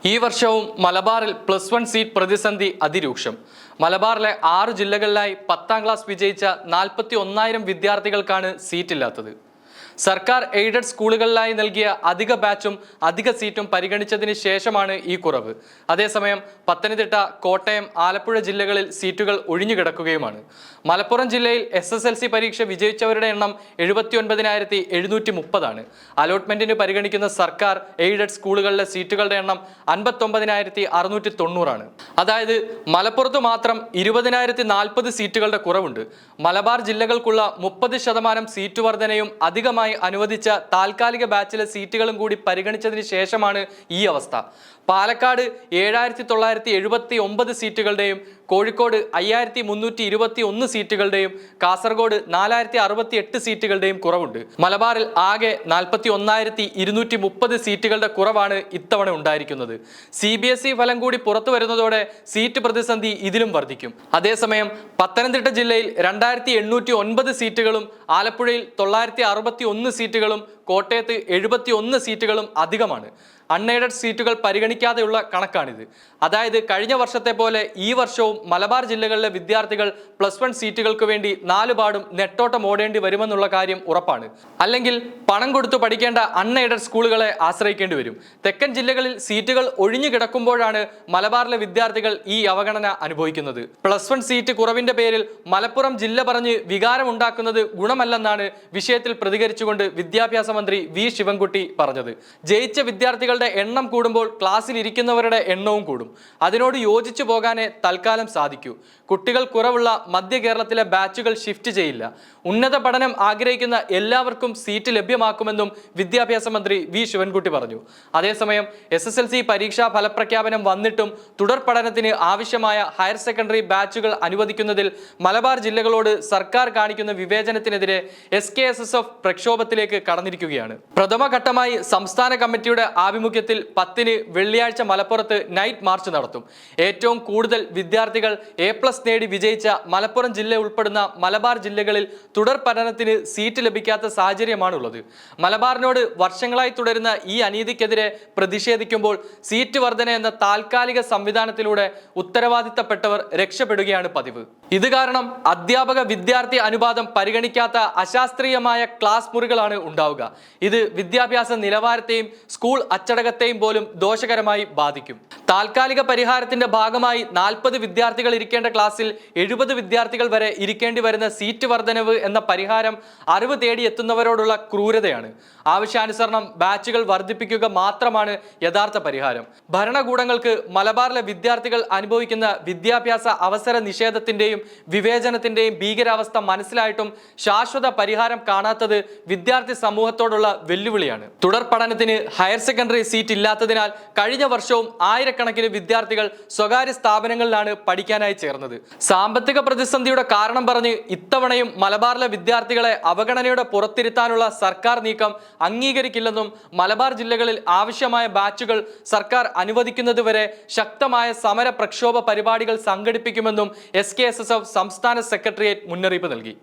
ഈ വർഷവും മലബാറിൽ പ്ലസ് വൺ സീറ്റ് പ്രതിസന്ധി അതിരൂക്ഷം. മലബാറിലെ ആറു ജില്ലകളിലായി പത്താം ക്ലാസ് വിജയിച്ച നാൽപ്പത്തി ഒന്നായിരം വിദ്യാർത്ഥികൾക്കാണ് സീറ്റില്ലാത്തത് സർക്കാർ എയ്ഡഡ് സ്കൂളുകളിലായി നൽകിയ അധിക ബാച്ചും അധിക സീറ്റും പരിഗണിച്ചതിന് ശേഷമാണ് ഈ കുറവ്. അതേസമയം പത്തനംതിട്ട കോട്ടയം ആലപ്പുഴ ജില്ലകളിൽ സീറ്റുകൾ ഒഴിഞ്ഞുകിടക്കുകയുമാണ് മലപ്പുറം ജില്ലയിൽ എസ് എസ് എൽ സി പരീക്ഷ വിജയിച്ചവരുടെ എണ്ണം എഴുപത്തി ഒൻപതിനായിരത്തി എഴുന്നൂറ്റി മുപ്പതാണ് അലോട്ട്മെന്റിന് പരിഗണിക്കുന്ന സർക്കാർ എയ്ഡഡ് സ്കൂളുകളിലെ സീറ്റുകളുടെ എണ്ണം അൻപത്തൊമ്പതിനായിരത്തി അറുന്നൂറ്റി തൊണ്ണൂറാണ് അതായത് മലപ്പുറത്ത് മാത്രം ഇരുപതിനായിരത്തി നാൽപ്പത് സീറ്റുകളുടെ കുറവുണ്ട്. മലബാർ ജില്ലകൾക്കുള്ള മുപ്പത് ശതമാനം സീറ്റ് വർധനയും അധികമായി അനുവദിച്ച താൽക്കാലിക ബാച്ചിലെ സീറ്റുകളും കൂടി പരിഗണിച്ചതിന് ശേഷമാണ് ഈ അവസ്ഥ. പാലക്കാട് ഏഴായിരത്തി തൊള്ളായിരത്തി എഴുപത്തി ഒമ്പത് സീറ്റുകളുടെയും കോഴിക്കോട് അയ്യായിരത്തി മുന്നൂറ്റി ഇരുപത്തി ഒന്ന് സീറ്റുകളുടെയും കാസർഗോഡ് നാലായിരത്തി അറുപത്തി എട്ട് സീറ്റുകളുടെയും കുറവുണ്ട്. മലബാറിൽ ആകെ നാൽപ്പത്തി ഒന്നായിരത്തി ഇരുന്നൂറ്റി മുപ്പത് സീറ്റുകളുടെ കുറവാണ് ഇത്തവണ ഉണ്ടായിരിക്കുന്നത്. സി ബി എസ് ഇ ഫലം കൂടി പുറത്തു വരുന്നതോടെ സീറ്റ് പ്രതിസന്ധി ഇതിലും വർദ്ധിക്കും. അതേസമയം പത്തനംതിട്ട ജില്ലയിൽ രണ്ടായിരത്തി എണ്ണൂറ്റി ഒൻപത് സീറ്റുകളും ആലപ്പുഴയിൽ തൊള്ളായിരത്തി അറുപത്തി സീറ്റുകളും കോട്ടയത്ത് എഴുപത്തി സീറ്റുകളും അധികമാണ്. അൺഎയ്ഡഡ് സീറ്റുകൾ പരിഗണിക്കാതെയുള്ള കണക്കാണിത്. അതായത് കഴിഞ്ഞ വർഷത്തെ പോലെ ഈ വർഷവും മലബാർ ജില്ലകളിലെ വിദ്യാർത്ഥികൾ പ്ലസ് വൺ സീറ്റുകൾക്ക് വേണ്ടി നാലുപാടും നെട്ടോട്ടം ഓടേണ്ടി വരുമെന്നുള്ള കാര്യം ഉറപ്പാണ്. അല്ലെങ്കിൽ പണം കൊടുത്തു പഠിക്കേണ്ട അൺഎയ്ഡഡ് സ്കൂളുകളെ ആശ്രയിക്കേണ്ടി വരും. തെക്കൻ ജില്ലകളിൽ സീറ്റുകൾ ഒഴിഞ്ഞു കിടക്കുമ്പോഴാണ് മലബാറിലെ വിദ്യാർത്ഥികൾ ഈ അവഗണന അനുഭവിക്കുന്നത്. പ്ലസ് വൺ സീറ്റ് കുറവിന്റെ പേരിൽ മലപ്പുറം ജില്ല പറഞ്ഞ് വികാരമുണ്ടാക്കുന്നത് ഗുണമല്ലെന്നാണ് വിഷയത്തിൽ പ്രതികരിച്ചുകൊണ്ട് വിദ്യാഭ്യാസ മന്ത്രി വി ശിവൻകുട്ടി പറഞ്ഞത്. ജയിച്ച വിദ്യാർത്ഥികളുടെ എണ്ണം കൂടുമ്പോൾ ക്ലാസ്സിൽ ഇരിക്കുന്നവരുടെ എണ്ണവും കൂടും. അതിനോട് യോജിച്ചു പോകാനേ തൽക്കാലം സാധിക്കൂ. കുട്ടികൾ കുറവുള്ള മധ്യ കേരളത്തിലെ ബാച്ചുകൾ ഷിഫ്റ്റ് ചെയ്യില്ല. ഉന്നത പഠനം ആഗ്രഹിക്കുന്ന എല്ലാവർക്കും സീറ്റ് ലഭ്യമാക്കുമെന്നും വിദ്യാഭ്യാസ മന്ത്രി വി. ശിവൻകുട്ടി പറഞ്ഞു. അതേസമയം എസ് എസ് എൽ സി പരീക്ഷാ ഫലപ്രഖ്യാപനം വന്നിട്ടും തുടർ പഠനത്തിന് ആവശ്യമായ ഹയർ സെക്കൻഡറി ബാച്ചുകൾ അനുവദിക്കുന്നതിൽ മലബാർ ജില്ലകളോട് സർക്കാർ കാണിക്കുന്ന വിവേചനത്തിനെതിരെ S K S S F പ്രക്ഷോഭത്തിലേക്ക് കടന്നിരിക്കുകയാണ്. പ്രഥമഘട്ടമായി സംസ്ഥാന കമ്മിറ്റിയുടെ ആഭിമുഖ്യത്തിൽ പത്തിന് വെള്ളിയാഴ്ച മലപ്പുറത്ത് നൈറ്റ് മാർച്ച് നടത്തും. ഏറ്റവും കൂടുതൽ വിദ്യാർത്ഥികൾ എ പ്ലസ് നേടി വിജയിച്ച മലപ്പുറം ജില്ല ഉൾപ്പെടുന്ന മലബാർ ജില്ലകളിൽ തുടർ പഠനത്തിന് സീറ്റ് ലഭിക്കാത്ത സാഹചര്യമാണുള്ളത്. മലബാറിനോട് വർഷങ്ങളായി തുടരുന്ന ഈ അനീതിക്കെതിരെ പ്രതിഷേധിക്കുമ്പോൾ സീറ്റ് വർധന എന്ന താൽക്കാലിക സംവിധാനത്തിലൂടെ ഉത്തരവാദിത്തപ്പെട്ടവർ രക്ഷപ്പെടുകയാണ് പതിവ്. ഇത് കാരണം അധ്യാപക വിദ്യാർത്ഥി അനുപാതം പരിഗണിക്കാത്ത അശാസ്ത്രീയമായ ക്ലാസ് മുറികളാണ് ഉണ്ടാവുക. ഇത് വിദ്യാഭ്യാസ നിലവാരത്തെയും സ്കൂൾ അച്ചടക്കത്തെയും പോലും ദോഷകരമായി ബാധിക്കും. താൽക്കാലിക പരിഹാരത്തിന്റെ ഭാഗമായി നാൽപ്പത് വിദ്യാർത്ഥികൾ ഇരിക്കേണ്ട ക്ലാസ്സിൽ എഴുപത് വിദ്യാർത്ഥികൾ വരെ ഇരിക്കേണ്ടി വരുന്ന സീറ്റ് വർധനവ് എന്ന പരിഹാരം അറിവ് തേടി എത്തുന്നവരോടുള്ള ക്രൂരതയാണ്. ആവശ്യാനുസരണം ബാച്ചുകൾ വർദ്ധിപ്പിക്കുക മാത്രമാണ് യഥാർത്ഥ പരിഹാരം. ഭരണകൂടങ്ങൾക്ക് മലബാറിലെ വിദ്യാർത്ഥികൾ അനുഭവിക്കുന്ന വിദ്യാഭ്യാസ അവസര നിഷേധത്തിന്റെയും വിവേചനത്തിന്റെയും ഭീകരാവസ്ഥ മനസ്സിലായിട്ടും ശാശ്വത പരിഹാരം കാണാത്തത് വിദ്യാർത്ഥി സമൂഹത്തോടുള്ള വെല്ലുവിളിയാണ്. തുടർ പഠനത്തിന് ഹയർ സെക്കൻഡറി സീറ്റ് ഇല്ലാത്തതിനാൽ കഴിഞ്ഞ വർഷവും ആയിരക്കണക്കിന് വിദ്യാർത്ഥികൾ സ്വകാര്യ സ്ഥാപനങ്ങളിലാണ് പഠിക്കാനായി ചേർന്നത്. സാമ്പത്തിക പ്രതിസന്ധിയുടെ കാരണം പറഞ്ഞ് ഇത്തവണയും മലബാറിലെ വിദ്യാർത്ഥികളെ അവഗണനയുടെ പുറത്തിരുത്താനുള്ള സർക്കാർ നീക്കം അംഗീകരിക്കില്ലെന്നും മലബാർ ജില്ലകളിൽ ആവശ്യമായ ബാച്ചുകൾ സർക്കാർ അനുവദിക്കുന്നതുവരെ ശക്തമായ സമര പ്രക്ഷോഭ പരിപാടികൾ സംഘടിപ്പിക്കുമെന്നും S K S S F സംസ്ഥാന സെക്രട്ടേറിയറ്റ് മുന്നറിയിപ്പ് നൽകി.